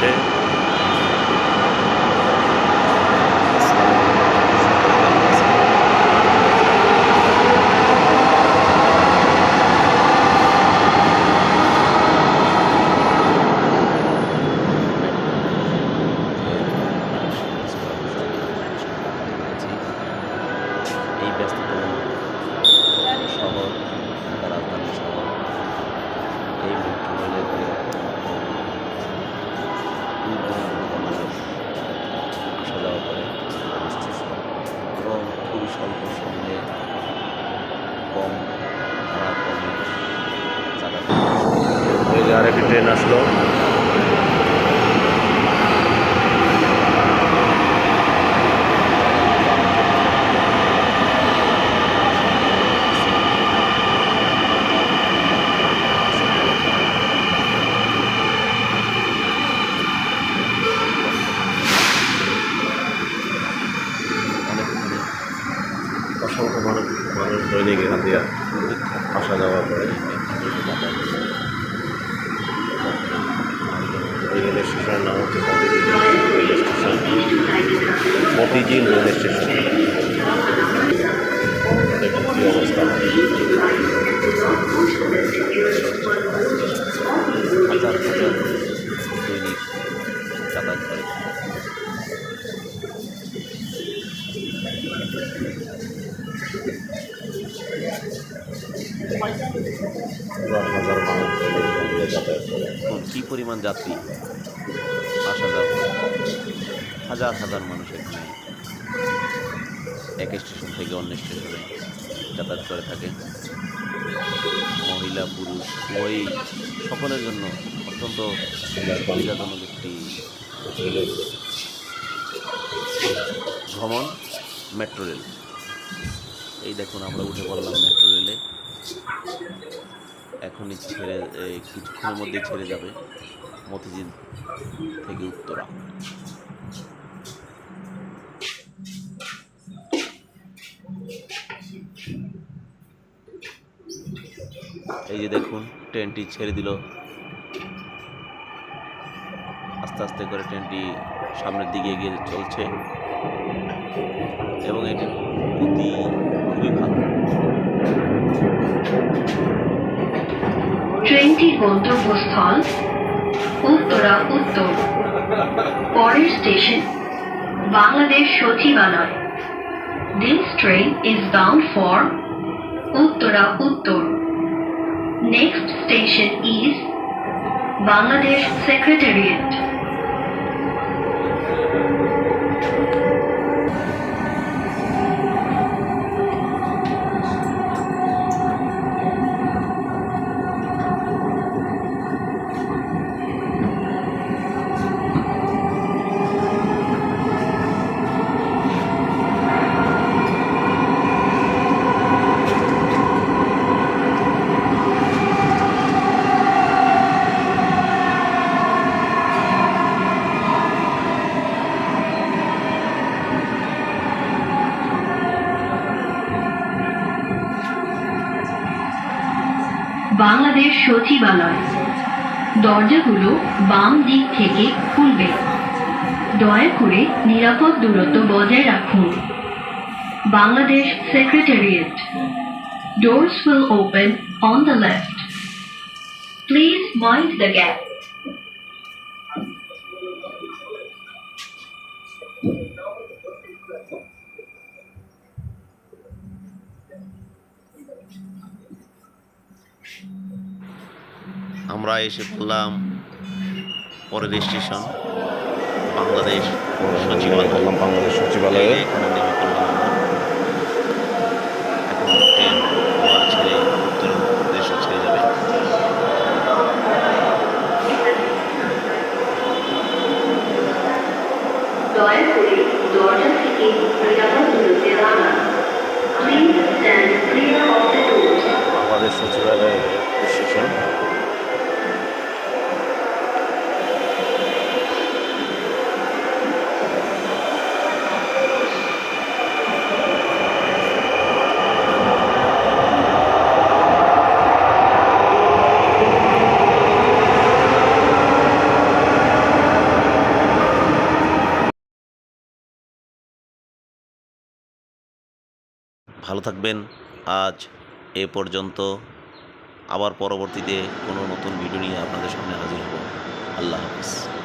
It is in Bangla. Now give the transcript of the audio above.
છે কম ভাড়া কম এই যে আরেকটি ট্রেন আসলো অনেকখানি অসংখ্য মানুষ মানুষ দৈনিক এখান দিয়ে আসা যাওয়া করে। এই রেল স্টেশনের নাম হচ্ছে মতিঝিল রেল স্টেশন। অবস্থা। হাজার কী পরিমাণ যাত্রী? আসা যাওয়া হাজার হাজার মানুষ এখানে এক স্টেশন থেকে অন্য স্টেশনে যাতায়াত করে থাকে। মহিলা, পুরুষ ওই সকলের জন্য অত্যন্ত সুবিধাজনক একটি ভ্রমণ, মেট্রো রেল। এই দেখুন, আমরা উঠে পড়লাম মেট্রো রেলে এখনই ছেড়ে কিছুক্ষণের মধ্যেই ছেড়ে যাবে মতিঝিল থেকে উত্তরা। এই যে দেখুন, ট্রেনটি ছেড়ে দিল। আস্তে আস্তে করে ট্রেনটি সামনের দিকে এগিয়ে চলছে। এবং এটির পুঁতি খুবই ভালো। ট্রেনটির গন্তব্যস্থল উত্তরা উত্তর। পরের স্টেশন বাংলাদেশ সচিবালয় this train is bound for Uttara উত্তর। Next station is Bangladesh secretariat Bangladesh সচিবালয়। দরজাগুলো বাম দিক থেকে খুলবে। দয়া করে নিরাপদ দূরত্ব বজায় রাখুন। Bangladesh secretariat. Doors will open on the left please mind the gap. আমরা এসে পড়লাম পরের স্টেশন বাংলাদেশ সচিবালয়। বাংলাদেশ সচিবালয়ে। এখানে ট্রেন ছেড়ে উত্তর দেশে ছেড়ে যাবে দয়া করে দরজা থেকে নিরাপদ দূরত্বে দাঁড়ান please stand clear of the doors Bangladesh সচিবালয়ে স্টেশন ভালো থাকবেন। আজ এ পর্যন্ত। আবার পরবর্তীতে কোনো নতুন ভিডিও নিয়ে আপনাদের সামনে হাজির হব। আল্লাহ হাফিজ।